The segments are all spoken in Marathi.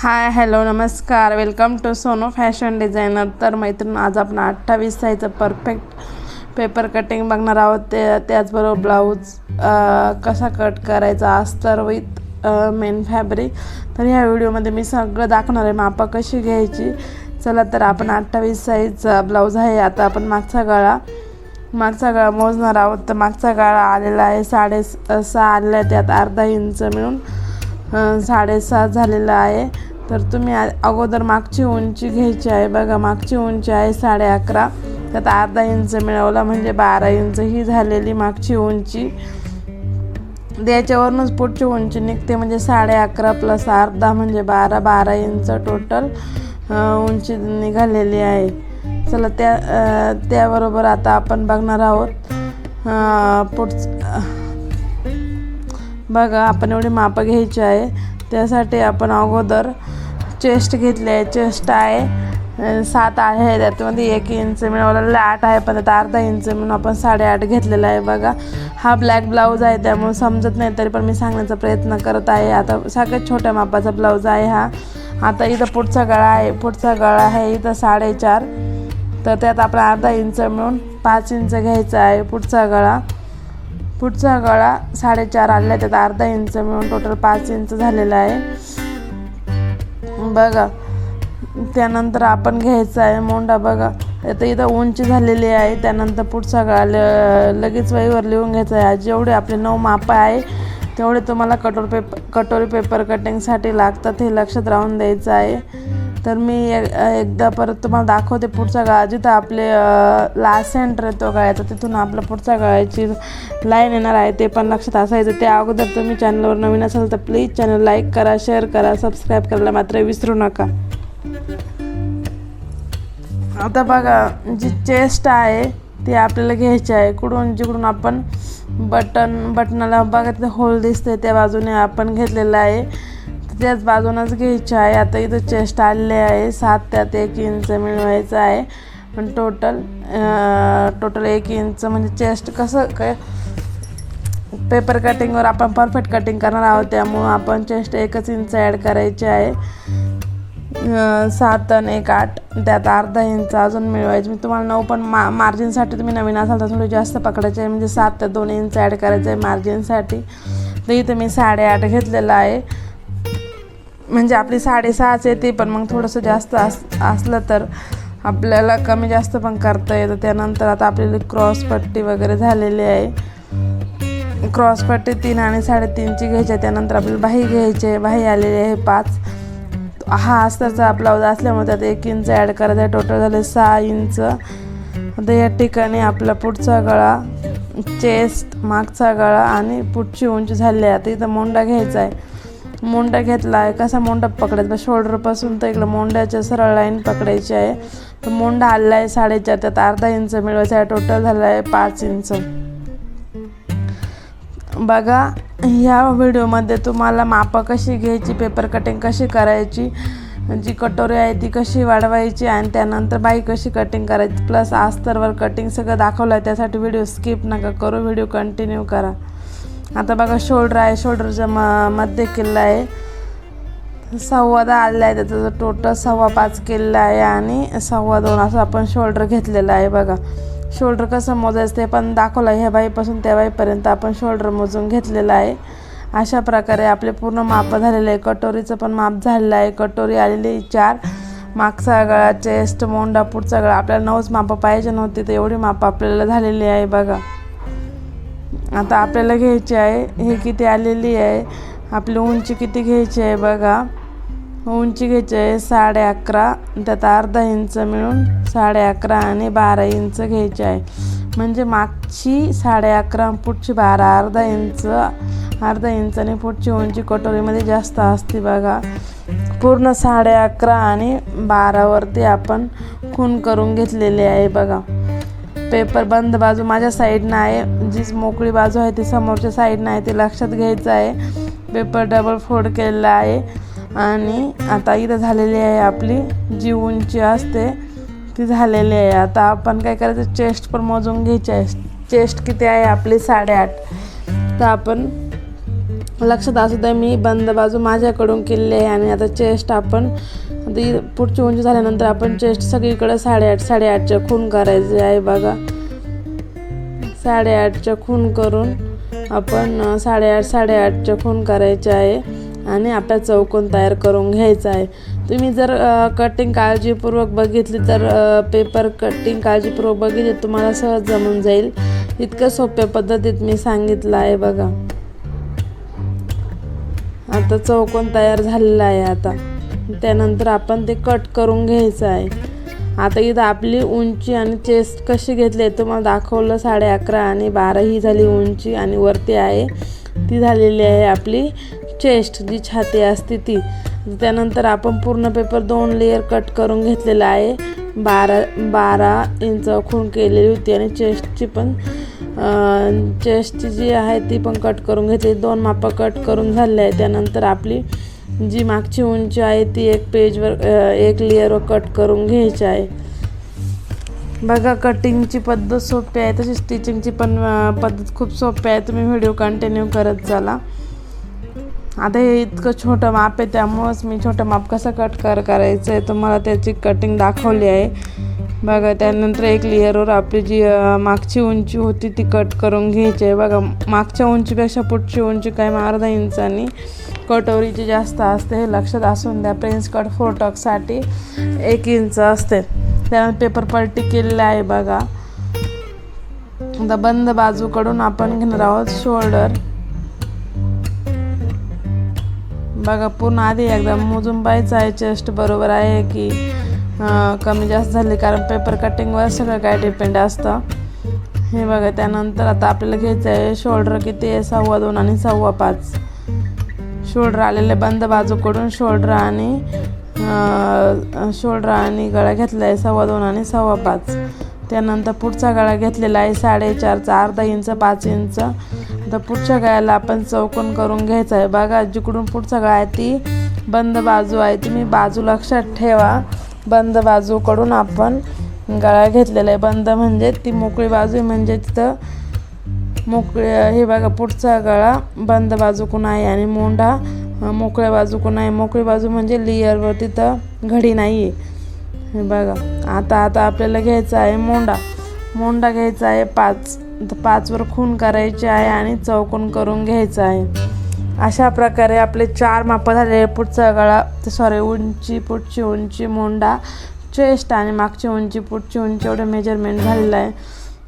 हाय हॅलो नमस्कार. Welcome to Sono fashion designer. तर मैत्रीण आज आपण अठ्ठावीस साईजचं परफेक्ट पेपर कटिंग बघणार आहोत. ते त्याचबरोबर ब्लाऊज कसा कट करायचा अस्तर विथ मेन फॅब्रिक तर ह्या व्हिडिओमध्ये मी सगळं दाखवणार आहे. मापा कशी घ्यायची? चला तर आपण अठ्ठावीस साईजचा ब्लाऊज आहे. आता आपण मागचा गळा मागचा गळा मोजणार आहोत. तर मागचा गळा आलेला आहे साडे सहा आलेला आहे. त्यात अर्धा इंच मिळून साडेसात झालेला आहे. तर तुम्ही अगोदर मागची उंची घ्यायची आहे. बघा मागची उंची आहे साडे अकरा. त्यात अर्धा इंच मिळवला म्हणजे बारा इंच. ही झालेली मागची उंची. त्याच्यावरूनच पुढची उंची निघते म्हणजे साडे अकरा प्लस अर्धा म्हणजे बारा. बारा इंच टोटल उंची निघालेली आहे. चला त्या त्याबरोबर आता आपण बघणार आहोत. पुढचं बघा आपण एवढी मापं घ्यायची आहे. त्यासाठी आपण अगोदर चेस्ट घेतली आहे. चेस्ट आहे. सात आहे त्याच्यामध्ये एक इंच मिळवलेला आठ आहे. पण त्यात अर्धा इंच म्हणून आपण साडेआठ घेतलेला आहे. बघा हा ब्लॅक ब्लाऊज आहे. त्यामुळे समजत नाही. तरी पण मी सांगण्याचा प्रयत्न करत आहे. आता सगळ्यात छोट्या मापाचा ब्लाऊज आहे हा. आता इथं पुढचा गळा आहे. पुढचा गळा आहे इथं साडेचार. तर त्यात आपण अर्धा इंच मिळून पाच इंच घ्यायचा आहे. पुढचा गळा पुढचा गळा साडेचार आलेला आहे. त्यात अर्धा इंच मिळून टोटल पाच इंच झालेला आहे. बघा त्यानंतर आपण घ्यायचा आहे मोंडा. बघा आता इथं उंची झालेली आहे. त्यानंतर पुढचा गळा ल लगेच वहीवर लिहून घ्यायचा आहे. जेवढे आपले नऊ मापं आहे तेवढे तुम्हाला कटोर पेपर कटोरी पेपर कटिंगसाठी लागतात हे लक्षात राहून द्यायचं आहे. तर मी एकदा परत तुम्हाला दाखवते पुढचा गळा. जिथं आपले लास्ट सेंटर येतो गळ्याचा तिथून आपलं पुढच्या गळ्याची लाईन येणार आहे ते पण लक्षात असायचं. त्या अगोदर तुम्ही चॅनलवर नवीन असाल तर प्लीज चॅनल लाईक करा शेअर करा सबस्क्राईब करायला मात्र विसरू नका. आता बघा जी चेस्ट आहे ती आपल्याला घ्यायची आहे. कुठून जिकडून आपण बटन बटनाला बघा तिथे होल दिसते त्या बाजूने आपण घेतलेलं आहे. त्याच बाजूनच घ्यायची आहे. आता इथं चेस्ट आलेले आहे. सात त्यात एक इंच मिळवायचं आहे. पण टोटल टोटल एक इंच म्हणजे चेस्ट कसं काय? पेपर कटिंगवर आपण परफेक्ट कटिंग करणार आहोत. त्यामुळं आपण चेस्ट एकच इंच ॲड करायची आहे. सात आणि एक आठ त्यात अर्धा इंच अजून मिळवायचं. मी तुम्हाला नऊ पण मा मार्जिनसाठी तुम्ही नवीन असाल तर थोडं जास्त पकडायचे आहे. म्हणजे सात ते दोन इंच ॲड करायचं आहे मार्जिनसाठी तर इथं मी साडेआठ घेतलेलं आहे. म्हणजे आपली साडेसहाच येते पण मग थोडंसं जास्त अस असलं तर आपल्याला कमी जास्त पण करता येतं. त्यानंतर आता आपल्याला क्रॉस पट्टी वगैरे झालेली आहे. क्रॉस पट्टी तीन आणि साडेतीनची घ्यायची आहे. त्यानंतर आपल्याला बाही घ्यायची आहे. बाही आलेली आहे पाच. हा अस्तरचा ब्लाऊज असल्यामुळे त्यात एक इंच ॲड करायचा आहे. टोटल झाले सहा इंच. आता या ठिकाणी आपला पुढचा गळा चेस्ट मागचा गळा आणि पुढची उंची झाली आहे. आता इथं मोंडा घ्यायचा आहे. मोंडा घेतला आहे कसा मोंडा पकडायचा? शोल्डरपासून तर इकडं मोंड्याच्या सरळ लाईन पकडायची आहे. तर मोंडा आला आहे साडेचार त्यात अर्धा इंच मिळवायचा आहे. टोटल झाला आहे पाच इंच बघा ह्या व्हिडिओमध्ये तुम्हाला मापं कशी घ्यायची पेपर कटिंग कशी करायची जी कटोरी आहे ती कशी वाढवायची आणि त्यानंतर बाई कशी कटिंग करायची. प्लस अस्तरवर कटिंग सगळं दाखवलं आहे त्यासाठी व्हिडिओ स्किप नका करू. व्हिडिओ कंटिन्यू करा. आता बघा शोल्डर आहे शोल्डरच्या म मध्ये किल्ला आहे. सव्वा दहा आलेला आहे त्याचं टोटल सव्वा पाच किल्ला आहे आणि सव्वा दोन असं आपण शोल्डर घेतलेलं आहे बघा. शोल्डर कसं मोजायचं ते पण दाखवलं आहे. ह्या बाईपासून त्या बाईपर्यंत आपण शोल्डर मोजून घेतलेलं आहे. अशा प्रकारे आपले पूर्ण माप झालेलं आहे. कटोरीचं पण माप झालेलं आहे. कटोरी आलेली आहे चार. मागचा गळा चेस्ट मोंडा पुढचा गळा. आपल्याला नऊच मापं पाहिजे नव्हती तर एवढी मापं आपल्याला झालेली आहे बघा. आता आपल्याला घ्यायची आहे. हे किती आलेली आहे. आपली उंची किती घ्यायची आहे बघा. उंची घ्यायची आहे साडे अकरा. त्यात अर्धा इंच मिळून साडे अकरा आणि बारा इंच घ्यायची आहे. म्हणजे मागची साडे अकरा पुढची बारा. अर्धा इंच अर्धा इंच आणि पुढची उंची कटोरीमध्ये जास्त असते बघा. पूर्ण साडे अकरा आणि बारावरती आपण खून करून घेतलेली आहे बघा. पेपर बंद बाजू माझ्या साईडनं आहे. जी मोकळी बाजू आहे ती समोरच्या साईडनं आहे ते लक्षात घ्यायचं आहे. पेपर डबल फोल्ड केलेला आहे. आणि आता इथं झालेली आहे आपली जी उंची असते ती झालेली आहे. आता आपण काय करायचं? चेस्ट पण मोजून घ्यायची आहे. चेस्ट किती आहे? आपली साडेआठ. तर आपण लक्षात असू द्या मी बंद बाजू माझ्याकडून केलेली आहे आणि आता चेस्ट आपण ती पुढची उंची झाल्यानंतर आपण चेस्ट सगळीकडे साडेआठ साडेआठच्या खून करायचे आहे बघा. साडेआठच्या खून करून आपण साडेआठ साडेआठच्या खून करायचे आहे आणि आपला चौकोन तयार करून घ्यायचा आहे. तुम्ही जर कटिंग काळजीपूर्वक बघितली तर पेपर कटिंग काळजीपूर्वक बघितली तुम्हाला सहज जमून जाईल. इतकं सोप्या पद्धतीत मी सांगितलं आहे बघा. आता चौकोन तयार झालेला आहे आता. त्यानंतर आपण ते कट करून घ्यायचं आहे. आता इथं आपली उंची आणि चेस्ट कशी घेतली आहे तुम्हाला दाखवलं साडे अकरा आणि बारा ही झाली उंची आणि वरती आहे. ती झालेली आहे आपली चेस्ट जी छाती असते ती. त्यानंतर आपण पूर्ण पेपर दोन लेअर कट करून घेतलेला आहे. बारा बारा इंच खूण केलेली होती आणि चेस्टची पण चेस्टची जी आहे ती पण कट करून घेतली दोन मापं कट करून झाले आहे त्यानंतर आपली जी मागची उंची आहे ती एक पेजवर एक लेअरवर कट करून घ्यायची आहे. बघा कटिंगची पद्धत सोपी आहे. तशी स्टिचिंगची पण पद्धत खूप सोपी आहे. तुम्ही व्हिडिओ कंटिन्यू करत चला. आता हे इतकं छोटं माप आहे त्यामुळंच मी छोटं माप कसं कट कर करायचं आहे तुम्हाला त्याची कटिंग दाखवली आहे. बघा त्यानंतर एक लेअरवर आपली जी मागची उंची होती ती कट करून घ्यायची आहे. बघा मागच्या उंचीपेक्षा पुढची उंची काय मग अर्धा इंचानी कटोरीची जास्त असते हे लक्षात असून द्या. प्रिन्स कट फोटोसाठी एक इंच असते. त्यानंतर पेपर पलटी केलेला आहे बघा. आता बंद बाजूकडून आपण घेणार आहोत शोल्डर. बघा पूर्ण आधी एकदा मोजून पाहायचं आहे. चेस्ट बरोबर आहे की कमी जास्त झाली कारण पेपर कटिंगवर सगळं काय डिपेंड असतं. हे बघा त्यानंतर आता आपल्याला घ्यायचं आहे शोल्डर किती आहे? सव्वा दोन आणि सव्वा पाच. शोल्डर आलेले बंद बाजूकडून शोल्डर आणि शोल्डर आणि गळा घेतला आहे सव्वा दोन आणि सव्वा पाच. त्यानंतर पुढचा गळा घेतलेला आहे साडेचारचा अर्धा इंच पाच इंच. आता पुढच्या गळ्याला आपण चौकोन करून घ्यायचा आहे बघा जिकडून पुढचा गळा आहे ती बंद बाजू आहे तुम्ही बाजू लक्षात ठेवा. बंद बाजूकडून आपण गळा घेतलेला आहे. बंद म्हणजे ती मोकळी बाजू आहे. म्हणजे तिथं मोकळे हे बघा पुढचा गळा बंद बाजूकून आहे आणि मोंढा मोकळ्या बाजूकून आहे. मोकळी बाजू म्हणजे लिअरवर तिथं घडी नाही आहे. हे बघा आता आता आपल्याला घ्यायचा आहे मोंडा मोंडा घ्यायचा आहे पाच. तर पाचवर खून करायची आहे आणि चौकोन करून घ्यायचा आहे. अशा प्रकारे आपले चार मापं झाले पुढचा गळा सॉरी उंची पुढची उंची मोंडा चेस्ट आणि मागची उंची पुढची उंची एवढं मेजरमेंट झालेलं आहे.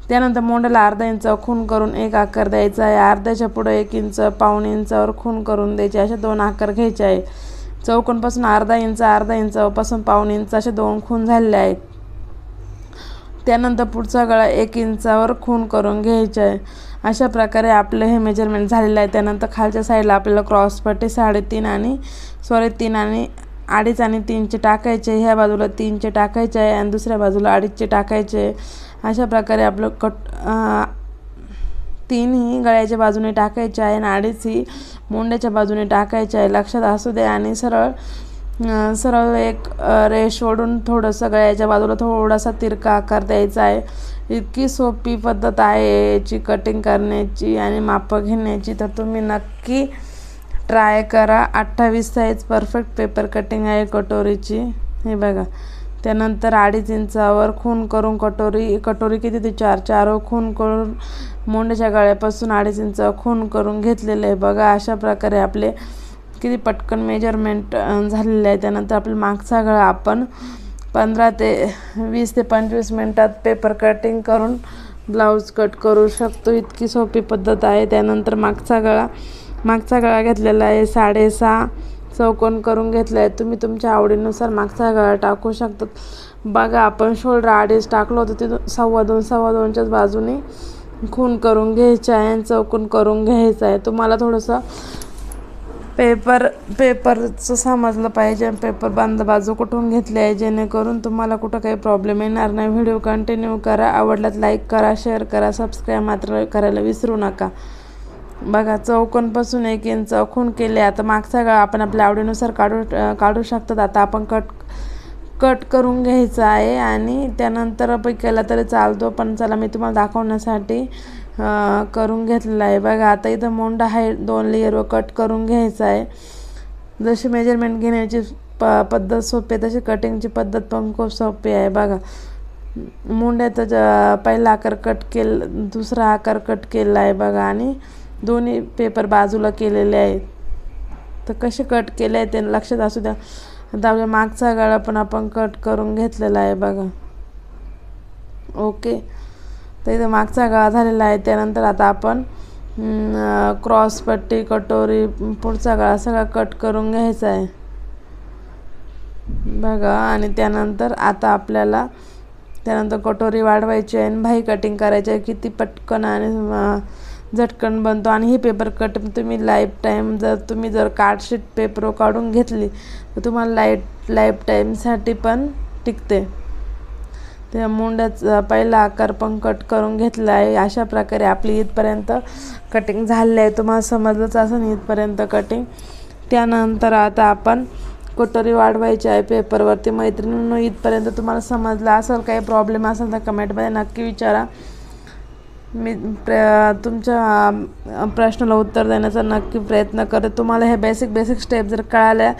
त्यानंतर मोंडाला अर्धा इंच खून करून एक आकार द्यायचा आहे. अर्ध्याच्या पुढं एक इंच पाऊण इंचावर खून करून द्यायचे. असे दोन आकार घ्यायचे आहे चौकोनपासून अर्धा इंच अर्धा इंचापासून पाऊण इंच असे दोन खून झालेले आहेत. त्यानंतर पुढचा गळा एक इंचावर खून करून घ्यायचा आहे. अशा प्रकारे आपलं हे मेजरमेंट झालेलं आहे. त्यानंतर खालच्या साईडला आपल्याला क्रॉसपट्टी साडेतीन आणि सॉरी तीन आणि अडीच आणि तीनचे टाकायचे ह्या बाजूला तीनचे टाकायचे आहे आणि दुसऱ्या बाजूला अडीचचे टाकायचे अशा प्रकारे आपलं कट तीनही गळ्याच्या बाजूने टाकायचे आहे आणि अडीच ही मुंड्याच्या बाजूने टाकायचे आहे. लक्षात असू दे आणि सरळ सरळ एक रेश रेष ओढून थोडंसं गळ्याच्या बाजूला थोडासा तिरका आकार द्यायचा आहे. इतकी सोपी पद्धत आहे याची कटिंग करण्याची आणि मापं घेण्याची. तर तुम्ही नक्की ट्राय करा. अठ्ठावीस साईज परफेक्ट पेपर कटिंग आहे कटोरीची. हे बघा. त्यानंतर अडीच इंचावर खून करून कटोरी कटोरी किती ती चार चार खून करून मोंड्याच्या गळ्यापासून अडीच इंच खून करून घेतलेलं आहे. बघा अशा प्रकारे आपले किती पटकन मेजरमेंट झालेलं आहे. त्यानंतर आपला मागचा गळा आपण पंधरा ते वीस ते पंचवीस मिनटात पेपर कटिंग करून ब्लाऊज कट करू शकतो. इतकी सोपी पद्धत आहे. त्यानंतर मागचा गळा मागचा गळा घेतलेला आहे. साडेसहा चौकोन करून घेतला आहे तुम्ही तुमच्या आवडीनुसार मागचा गळा टाकू शकतात बघा आपण शोल्डर अडीच टाकलो होतो. तिथून सव्वा दोन सव्वा दोनच्याच बाजूने खून करून घ्यायचं आहे आणि चौकून करून घ्यायचं आहे. तुम्हाला थोडंसं पेपर पेपरचं समजलं पाहिजे पेपर बंद बाजू कुठून घेतले आहे? जेणेकरून तुम्हाला कुठं काही प्रॉब्लेम येणार नाही. व्हिडिओ कंटिन्यू करा. आवडल्यात लाईक करा शेअर करा. सबस्क्राईब मात्र करायला विसरू नका. बघा चौकोनपासून एक इंच खून केले. आता मागचा गळा आपण आपल्या आवडीनुसार काढू काढू शकतात आता आपण कट कट करून घ्यायचं आहे आणि त्यानंतर आपण केला तरी चालतो. पण चला मी तुम्हाला दाखवण्यासाठी करून घेतलेला आहे. बघा आता इथं मोंडा आहे. दोन लेअरवर कट करून घ्यायचा आहे. जशी मेजरमेंट घेण्याची प पद्धत सोपी आहे तशी कटिंगची पद्धत पण खूप सोपी आहे. बघा मुंड्याचा ज- पहिला आकार कट केल दुसरा आकार कट केला आहे. बघा आणि दोन्ही पेपर बाजूला केलेले आहेत तर कसे कट केले आहे ते लक्षात असू द्या. आता आपल्या मागचा गळा पण आपण कट करून घेतलेला आहे. बघा. ओके तर इथं मागचा गळा झालेला आहे. त्यानंतर आता आपण क्रॉस पट्टी कटोरी पुढचा गळा सगळा कट करून घ्यायचा आहे. बघा आणि त्यानंतर आता आपल्याला त्यानंतर कटोरी वाढवायची आहे आणि भाई कटिंग करायची आहे. किती पटकन आणि झटकन बनतो. आणि ही पेपर कट तुम्ही लाईफ टाईम जर तुम्ही जर कार्डशीट पेपर काढून घेतली तर तुम्हाला लाइट लाईफ टाईमसाठी पण टिकते. त्या मुंड्याचा पहिला आकार पण कट करून घेतला आहे. अशा प्रकारे आपली इथपर्यंत कटिंग झालेलं आहे. तुम्हाला समजलंच असं इथपर्यंत कटिंग त्यानंतर आता आपण कटोरी वाढवायची आहे पेपरवरती मैत्रिणींनो इथपर्यंत तुम्हाला समजलं असेल काही प्रॉब्लेम असेल तर कमेंटमध्ये नक्की विचारा. मी प्र तुमच्या प्रश्नाला उत्तर देण्याचा नक्की प्रयत्न करते. तुम्हाला हे बेसिक बेसिक स्टेप जर कळाल्या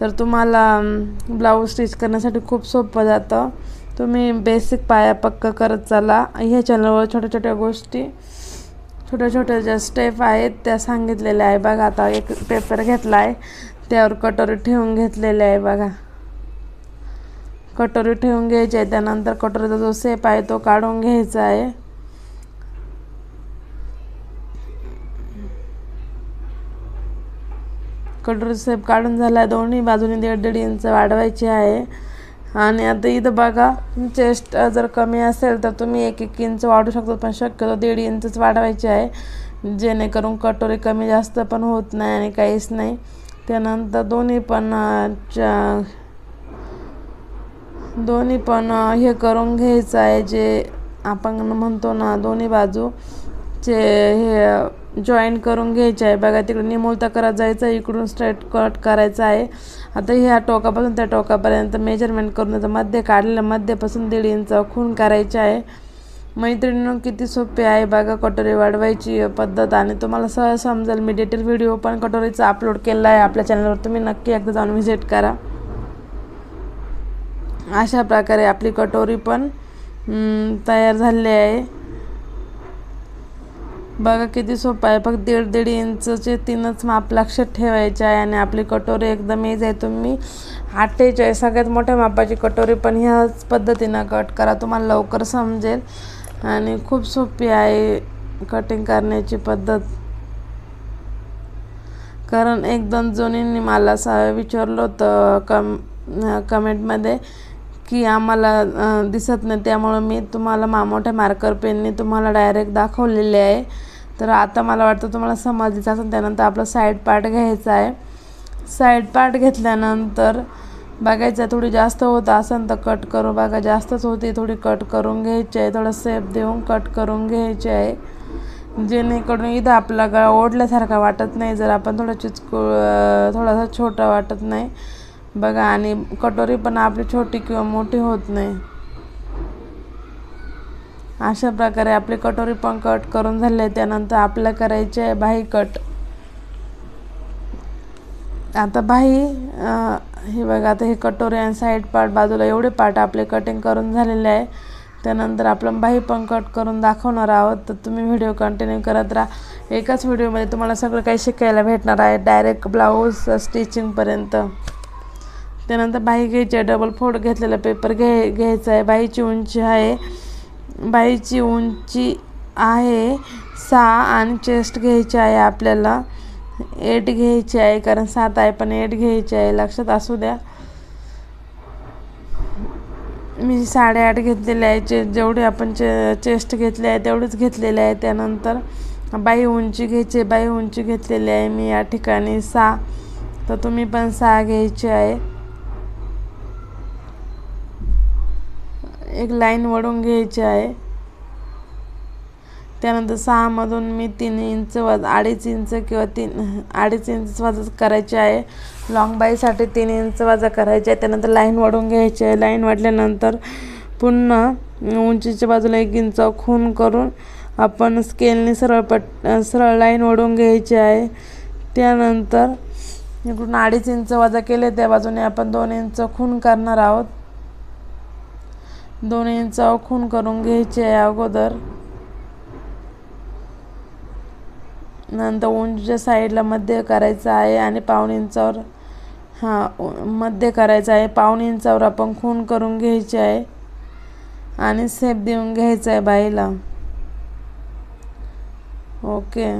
तर तुम्हाला ब्लाऊज स्टिच करण्यासाठी खूप सोपं जातं. तुम्ही बेसिक पाया पक्का करत चला. ह्या चॅनलवर छोट्या छोट्या गोष्टी छोट्या छोट्या ज्या स्टेप आहेत त्या सांगितलेल्या आहे. बघा आता एक पेपर घेतला आहे त्यावर कटोरी ठेवून घेतलेल्या आहे बघा. कटोरी ठेवून घ्यायची आहे. त्यानंतर कटोरीचा जो सेप आहे तो काढून घ्यायचा आहे. कटोरी सेप काढून झाला दोन्ही बाजूने दीड दीड इंच वाढवायची आहे. आणि आता इथं बघा चेस्ट जर कमी असेल तर तुम्ही एक एक इंच वाढू शकतो पण शक्यतो दीड इंचच वाढवायची आहे. जेणेकरून कटोरी कमी जास्त पण होत नाही आणि काहीच नाही. त्यानंतर दोन्ही पण च- दोन्ही पण हे करून घ्यायचं आहे जे आपण म्हणतो ना दोन्ही बाजूचे हे जॉईन करून घ्यायचे आहे. बघा तिकडे निमुळता करत जायचं आहे. इकडून स्ट्रेट कट करायचं आहे. आता ह्या टोकापासून त्या टोकापर्यंत मेजरमेंट करून त्याचं मध्य काढलेलं मध्यपासून दीड इंच खून करायचे आहे. मैत्रिणीनं किती सोपी आहे. बघा कटोरी वाढवायची पद्धत आणि तुम्हाला सहज समजेल. मी डिटेल व्हिडिओ पण कटोरीचा अपलोड केला आहे. आपल्या चॅनलवर तुम्ही नक्की एकदा जाऊन व्हिजिट करा. अशा प्रकारे आपली कटोरी पण तयार झालेली आहे. बघा किती सोपं आहे. फक्त दीड दीड इंचचे तीनच माप लक्षात ठेवायचे आहे आणि आपली कटोरी एकदम एज आहे. तुम्ही अठ्ठेचाळीस सगळ्यात मोठ्या मापाची कटोरी पण ह्याच पद्धतीनं कट करा. तुम्हाला लवकर समजेल. आणि खूप सोपी आहे कटिंग करण्याची पद्धत. कारण एक दोन मला असं विचारलं होतं कम कमेंटमध्ये की आम्हाला दिसत नाही. त्यामुळं मी तुम्हाला मामोठ्या मार्कर पेनने तुम्हाला डायरेक्ट दाखवलेले आहे. तर आता मला वाटतं तुम्हाला समजलीच असेल त्यानंतर आपला साईड पार्ट घ्यायचा आहे. साईड पार्ट घेतल्यानंतर बघायचं थोडी जास्त होत असेल तर कट करू. बघा जास्तच होती थोडी कट करून घ्यायची आहे. थोडं सेप देऊन कट करून घ्यायची आहे. जेणेकरून इथं आपला गळा ओढल्यासारखा वाटत नाही. जर आपण थोडं चिचकू थोडासा छोटा वाटत नाही. बघा आणि कटोरी पण आपली छोटी किंवा मोठी होत नाही. अशा प्रकारे आपली कटोरी पण कट करून झाले. आहे त्यानंतर आपल्याला करायचे आहे बाही कट आता बाही हे बघा आता हे कटोरी आणि साईड पार्ट बाजूला एवढे पार्ट आपले कटिंग करून झालेले आहे. त्यानंतर आपण बाही पण कट करून दाखवणार आहोत. तर तुम्ही व्हिडिओ कंटिन्यू करत राहा. एकाच व्हिडिओमध्ये तुम्हाला सगळं काही शिकायला भेटणार आहे. डायरेक्ट ब्लाऊज स्टिचिंगपर्यंत त्यानंतर बाही घ्यायची आहे डबल फोड घेतलेला पेपर घे घ्यायचा आहे. बाईची उंची आहे. बाईची उंची आहे. सहा आणि चेस्ट घ्यायची आहे आपल्याला. एट घ्यायची आहे कारण सात आहे पण एट घ्यायची आहे. लक्षात असू द्या. मी साडेआठ घेतलेले आहे. चे जेवढे आपण चे चेस्ट घेतले आहे तेवढेच घेतलेले आहे. त्यानंतर बाई उंची घ्यायची बाई उंची घेतलेली आहे मी या ठिकाणी सहा. तर तुम्ही पण सहा घ्यायची आहे. एक लाईन वळून घ्यायची आहे. त्यानंतर सहामधून मी तीन इंच वाज अडीच इंच किंवा तीन अडीच इंच वाजा करायचे आहे. लॉंग बाईसाठी तीन इंच वाजा करायचे आहे. त्यानंतर लाईन वाढवून घ्यायची आहे. लाईन वाढल्यानंतर पुन्हा उंचीच्या बाजूला एक इंच खून करून आपण स्केलने सरळ पट सरळ लाईन ओढून घ्यायची आहे. त्यानंतर इकडून अडीच इंच वाजा केले. त्या बाजूने आपण दोन इंच खून करणार आहोत. दोन्हींचा खून करून घ्यायचे आहे अगोदर. नंतर उंचच्या साईडला मध्य करायचं आहे आणि पाऊण इंचावर हां मध्य करायचं आहे. पाऊण इंचावर आपण खून करून घ्यायचे आहे आणि सेप देऊन घ्यायचं आहे बाईला. ओके.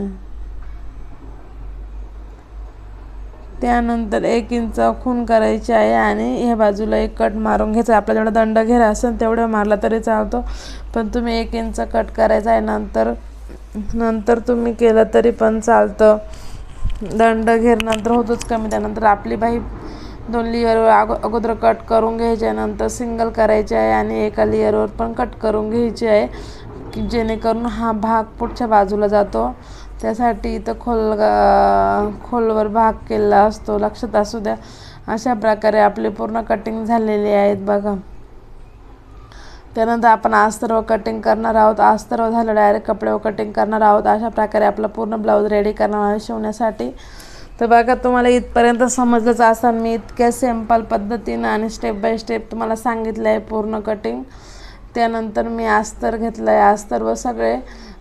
त्यानंतर एक इंच खून करायची आहे आणि ह्या बाजूला एक कट मारून घ्यायचा. आपला जेवढा दंड घेरा असेल तेवढं मारला तरी चालतो. पण तुम्ही एक इंच कट करायचा आहे नंतर नंतर तुम्ही केलं तरी पण चालतं. दंड घेर नंतर होतोच कमी. त्यानंतर आपली बाई दोन लेअरवर अगो अगोदर कट करून घ्यायचे नंतर सिंगल करायचे आहे आणि एका लेअरवर पण कट करून घ्यायची आहे की जेणेकरून हा भाग पुढच्या बाजूला जातो. त्यासाठी इथं खोल खोलवर भाग केलेला असतो. लक्षात असू द्या अशा प्रकारे आपले पूर्ण कटिंग झालेले आहेत बघा. त्यानंतर आपण आस्तरवर कटिंग करणार आहोत. आस्तरवर झालं डायरेक्ट कपड्यावर कटिंग करणार आहोत. अशा प्रकारे आपला पूर्ण ब्लाऊज रेडी करणार आहे शिवण्यासाठी. तर बघा तुम्हाला इथपर्यंत समजलंच असाल मी इतक्या सिंपल पद्धतीनं आणि स्टेप बाय स्टेप तुम्हाला सांगितलं आहे पूर्ण कटिंग त्यानंतर मी अस्तर घेतलं आहे अस्तरवर सगळे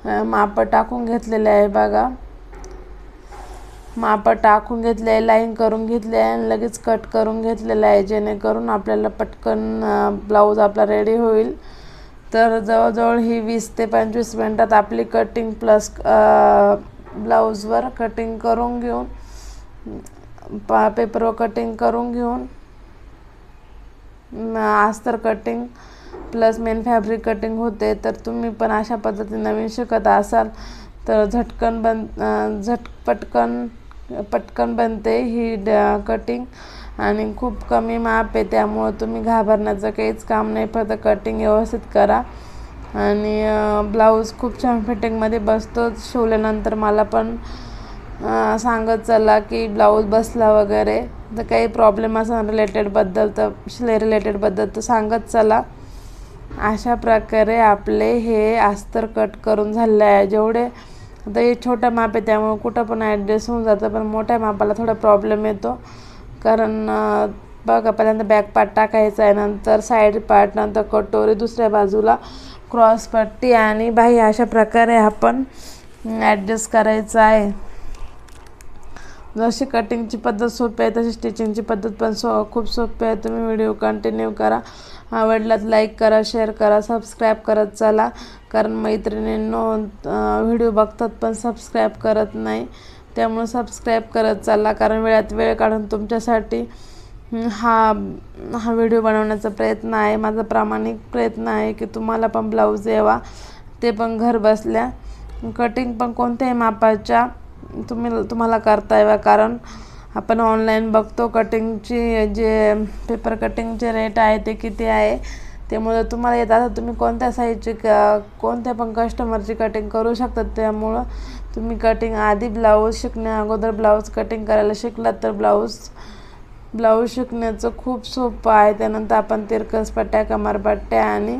माप टाकून घेतलेले आहे बघा. माप टाकून घेतले आहे लाईन करून घेतले आहे आणि लगेच कट करून घेतलेलं आहे. जेणेकरून आपल्याला पटकन ब्लाऊज आपला रेडी होईल. तर जवळजवळ ही वीस ते पंचवीस मिनटात आपली कटिंग प्लस ब्लाऊजवर कटिंग करून घेऊन पा पेपरवर कटिंग करून घेऊन आस्तर cutting plus main fabric cutting होते तर तुम्ही पण अशा पद्धतीने नवीन शिकत असाल तर झटकन बन झट पटकन पटकन बनते ही कटिंग. आणि खूप कमी माप आहे त्यामुळं तुम्ही घाबरण्याचं काहीच काम नाही फक्त कटिंग व्यवस्थित करा. आणि ब्लाऊज खूप छान फिटिंगमध्ये बसतो. शिवल्यानंतर मला पण सांगत चला की ब्लाऊज बसला वगैरे. तर काही प्रॉब्लेम असा रिलेटेडबद्दल तर शिलाई रिलेटेडबद्दल तर सांगत चला. अशा प्रकारे आपले हे अस्तर कट करून झालेलं आहे. जेवढे आता हे छोटं माप आहे त्यामुळे कुठं पण ॲडजस्ट होऊन जातं पण मोठ्या मापाला थोडा प्रॉब्लेम येतो. कारण बघा पहिल्यांदा बॅक पार्ट टाकायचा आहे नंतर साईड पार्ट नंतर कटोरी दुसऱ्या बाजूला क्रॉस पट्टी आणि बाही अशा प्रकारे आपण ॲडजस्ट करायचं आहे. जशी कटिंगची पद्धत सोपी आहे तशी स्टिचिंगची पद्धत पण सो खूप सोपी आहे. तुम्ही व्हिडिओ कंटिन्यू करा. आवडलात लाईक करा शेअर करा सबस्क्राईब करत चला. कारण मैत्रिणींनो व्हिडिओ बघतात पण सबस्क्राईब करत नाही. त्यामुळे सबस्क्राईब करत चालला कारण वेळात वेळ काढून तुमच्यासाठी हा हा व्हिडिओ बनवण्याचा प्रयत्न आहे. माझा प्रामाणिक प्रयत्न आहे की तुम्हाला पण ब्लाऊज यावा. ते पण घर बसल्या. कटिंग पण कोणत्याही मापाच्या तुम्ही तुम्हाला करता यावा. कारण आपण ऑनलाईन बघतो कटिंगची जे पेपर कटिंगचे रेट आहे ते किती आहे त्यामुळं तुम्हाला येत आता तुम्ही कोणत्या साईजची क कोणत्या पण कस्टमरची कटिंग करू शकतात त्यामुळं तुम्ही कटिंग आधी ब्लाऊज शिकण्या अगोदर ब्लाऊज कटिंग करायला शिकलात तर ब्लाऊज ब्लाऊज शिकण्याचं खूप सोपं आहे. त्यानंतर आपण तिरकस पट्ट्या कमरपट्ट्या आणि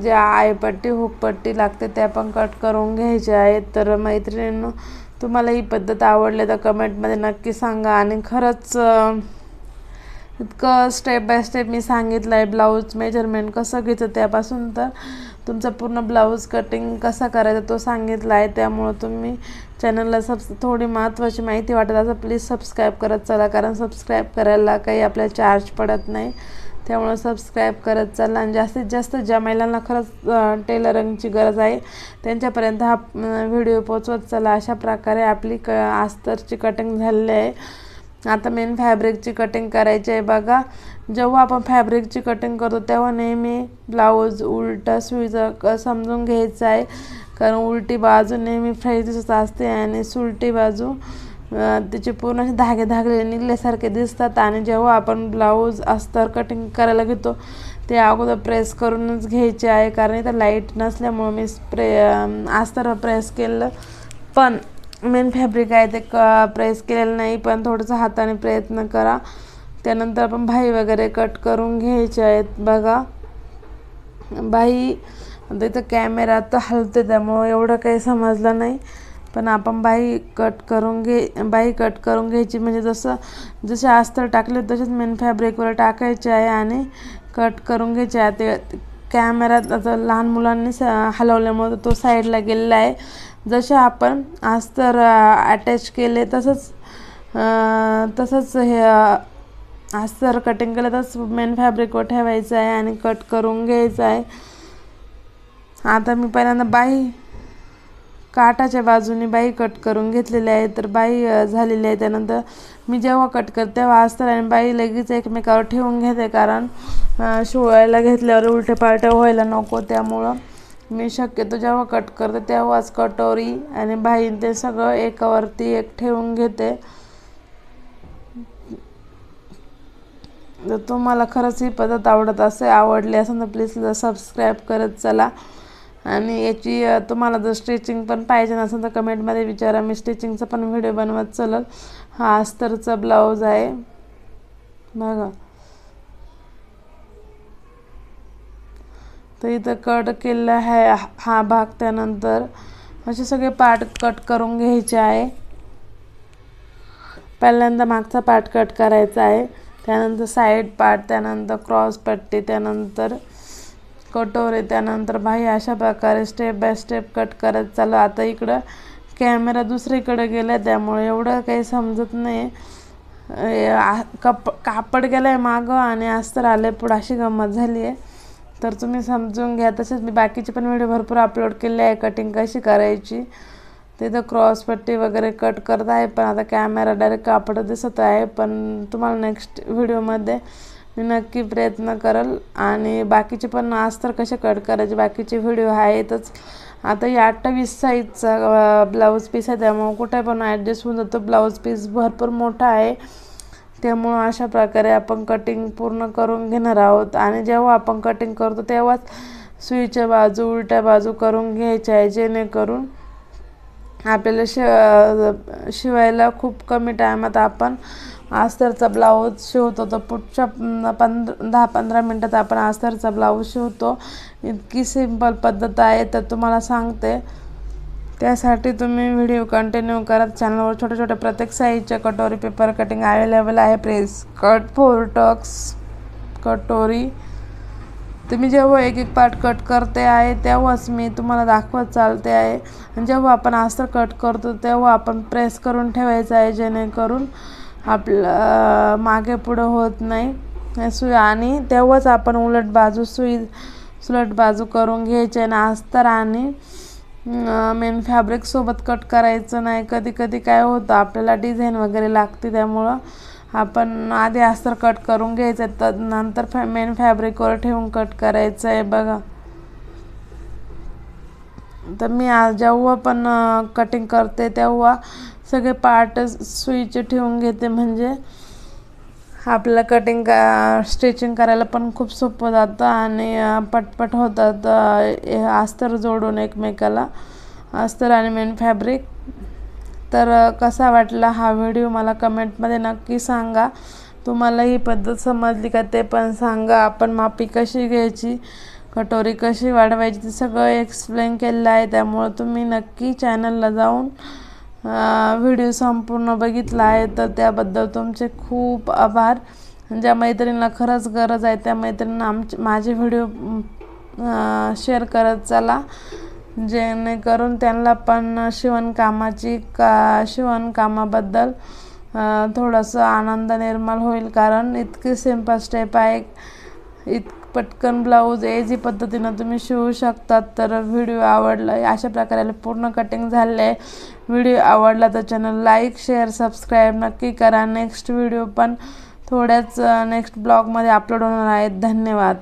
जे आयपट्टी हुकपट्टी लागते त्या पण कट करून घ्यायच्या आहेत. तर मैत्रिणींनो तुम्हाला ही पद्धत आवडली तर कमेंटमध्ये नक्की सांगा. आणि खरंच इतकं स्टेप बाय स्टेप मी सांगितलं आहे ब्लाऊज मेजरमेंट कसं घेतं त्यापासून तर तुमचा पूर्ण ब्लाऊज कटिंग कसा करायचा तो सांगितला आहे त्यामुळं तुम्ही चॅनलला सब थोडी महत्त्वाची माहिती वाटत असं प्लीज सबस्क्राईब करत चला. कारण सबस्क्राईब करायला काही आपल्याला चार्ज पडत नाही. त्यामुळं सबस्क्राईब करत चला. आणि जास्तीत जास्त ज्या महिलांना खरंच टेलरिंगची गरज आहे त्यांच्यापर्यंत हा व्हिडिओ पोचवत चला. अशा प्रकारे आपली क आस्तरची कटिंग झालेली आहे. आता मेन फॅब्रिकची कटिंग करायची आहे बघा. जेव्हा आपण फॅब्रिकची कटिंग करतो तेव्हा नेहमी ब्लाऊज उलटा सुईचं समजून घ्यायचं आहे. कारण उलटी बाजू नेहमी फ्रेश दिसत असते आणि सुलटी बाजू त्याचे पूर्ण असे धागे धागले निघल्यासारखे दिसतात. आणि जेव्हा आपण ब्लाऊज अस्तर कटिंग करायला घेतो ते अगोदर प्रेस करूनच घ्यायचे आहे. कारण इथं लाइट नसल्यामुळं मी स्प्रे अस्तर प्रेस केलं. पण मेन फॅब्रिक आहे ते क प्रेस केलेलं नाही पण थोडंसं हाताने प्रयत्न करा. त्यानंतर आपण भाई वगैरे कट करून घ्यायचे आहेत बघा. बाई तिथं कॅमेरा तर हलते त्यामुळं एवढं काही समजलं नाही. पण आपण बाई कट करून घे बाई कट करून घ्यायची म्हणजे जसं जसे अस्तर टाकले तसेच मेन फॅब्रिकवर टाकायचे आहे आणि कट करून घ्यायचे आहे. ते कॅमेरात आता लहान मुलांनी स हलवल्यामुळे तो साईडला गेलेला आहे. जसे आपण अस्तर अटॅच केले तसंच तसंच हे अस्तर कटिंग केलं तसंच मेन फॅब्रिकवर ठेवायचं आहे आणि कट करून घ्यायचं आहे. आता मी पहिल्यांदा बाई काटाच्या बाजूने बाई कट करून घेतलेली आहे तर बाई झालेली आहे. त्यानंतर मी जेव्हा कट करते तेव्हा अस्तर आणि बाई लगेच एकमेकावर ठेवून घेते. कारण शिवायला घेतल्यावर उलटे पालटे व्हायला नको. त्यामुळं मी शक्यतो जेव्हा कट करते तेव्हाच कटोरी आणि बाई ते सगळं एकावरती एक ठेवून घेते. जर तुम्हाला खरंच ही पद्धत आवडत असे आवडली असेल तर प्लीज सबस्क्राईब करत चला. आणि याची तुम्हाला जर स्टिचिंग पण पाहिजे नसेल तर कमेंटमध्ये विचारा. मी स्टिचिंगचा पण व्हिडिओ बनवत चलल. हा अस्तरचा ब्लाऊज आहे. बघा. तर इथं कट केलेला आहे. हा भाग त्यानंतर असे सगळे पार्ट कट करून घ्यायचे आहे. पहिल्यांदा मागचा पार्ट कट करायचा आहे. त्यानंतर साईड पार्ट त्यानंतर क्रॉस पट्टी त्यानंतर कटोरे त्यानंतर बाई अशा प्रकारे स्टेप बाय स्टेप कट करत चालू. आता इकडं कॅमेरा दुसरीकडे गेला त्यामुळे एवढं काही समजत नाही. कप कापड गेलं आहे मागं आणि अस्तर आलं पुढं अशी गंमत झाली आहे तर तुम्ही समजून घ्या. तसेच मी बाकीचे पण व्हिडिओ भरपूर अपलोड केले आहे. कटिंग कशी करायची? तिथं क्रॉस पट्टी वगैरे कट करत आहे. पण आता कॅमेरा डायरेक्ट कापड दिसत आहे. पण तुम्हाला नेक्स्ट व्हिडिओमध्ये मी नक्की प्रयत्न करल. आणि बाकीचे पण अस्तर कसे कट करायचे बाकीचे व्हिडिओ आहेतच. आता या अठ्ठावीस साईजचा ब्लाऊज पीस आहे. त्यामुळं कुठे पण ॲडजस्ट होऊन जातो. ब्लाऊज पीस भरपूर मोठा आहे. त्यामुळं अशा प्रकारे आपण कटिंग पूर्ण करून घेणार आहोत. आणि जेव्हा आपण कटिंग करतो तेव्हाच सुईच्या बाजू उलट्या बाजू करून घ्यायच्या आहे जेणेकरून आपल्याला शि शिवायला खूप कमी टायमात आपण अस्तरचा ब्लाऊज शिवतो. तर पुढच्या पंधरा दहा पंधरा मिनटात आपण अस्तरचा ब्लाऊज शिवतो. इतकी सिंपल पद्धत आहे तर तुम्हाला सांगते. त्यासाठी तुम्ही व्हिडिओ कंटिन्यू करत चॅनलवर छोट्या छोट्या प्रत्येक साईजच्या कटोरी पेपर कटिंग अवेलेबल आहे. प्रेस कट फोर टक्स कटोरी. तुम्ही जेव्हा एक एक पार्ट कट करते आहे तेव्हाच मी तुम्हाला दाखवत चालते आहे. आणि जेव्हा आपण अस्तर कट करतो तेव्हा आपण प्रेस करून ठेवायचं आहे जेणेकरून आपलं मागे पुढं होत नाही. सुई आणि तेव्हाच आपण उलट बाजू सुई सुलट बाजू करून घ्यायचे आणि अस्तर आणि मेन फॅब्रिकसोबत कट करायचं नाही. कधी कधी काय होतं आपल्याला डिझाईन वगैरे लागते त्यामुळं आपण आधी अस्तर कट करून घ्यायचं. तर नंतर फॅ मेन फॅब्रिकवर ठेवून कट करायचं आहे बघा. तर मी जेव्हा पण कटिंग करते तेव्हा सगळे पार्ट सुईचे ठेवून घेते. म्हणजे आपल्याला कटिंग का स्टिचिंग करायला पण खूप सोपं जातं आणि पटपट होतात अस्तर जोडून एकमेकाला. अस्तर आणि मेन फॅब्रिक तर कसा वाटला हा व्हिडिओ मला कमेंटमध्ये नक्की सांगा. तुम्हाला ही पद्धत समजली का ते पण सांगा. आपण मापी कशी घ्यायची? कटोरी कशी वाढवायची? ते सगळं एक्सप्लेन केलेलं आहे. त्यामुळं तुम्ही नक्की चॅनलला जाऊन व्हिडिओ संपूर्ण बघितला आहे तर त्याबद्दल तुमचे खूप आभार. ज्या मैत्रिणीला खरंच गरज आहे त्या मैत्रिणींना आमचे माझे व्हिडिओ शेअर करत चला. जेणेकरून त्यांना पण शिवणकामाची का शिवणकामाबद्दल थोडंसं आनंद निर्माण होईल. कारण इतकी सिंपल स्टेप आहे. इत पटकन ब्लाऊज एजी पद्धतीनं तुम्ही शिवू शकतात तर व्हिडिओ आवडला. अशा प्रकारे पूर्ण कटिंग झाले आहे व्हिडिओ आवडला तर चॅनल लाईक शेअर सबस्क्राईब नक्की करा. नेक्स्ट व्हिडिओ पण थोड्याच नेक्स्ट ब्लॉगमध्ये अपलोड होणार आहेत धन्यवाद.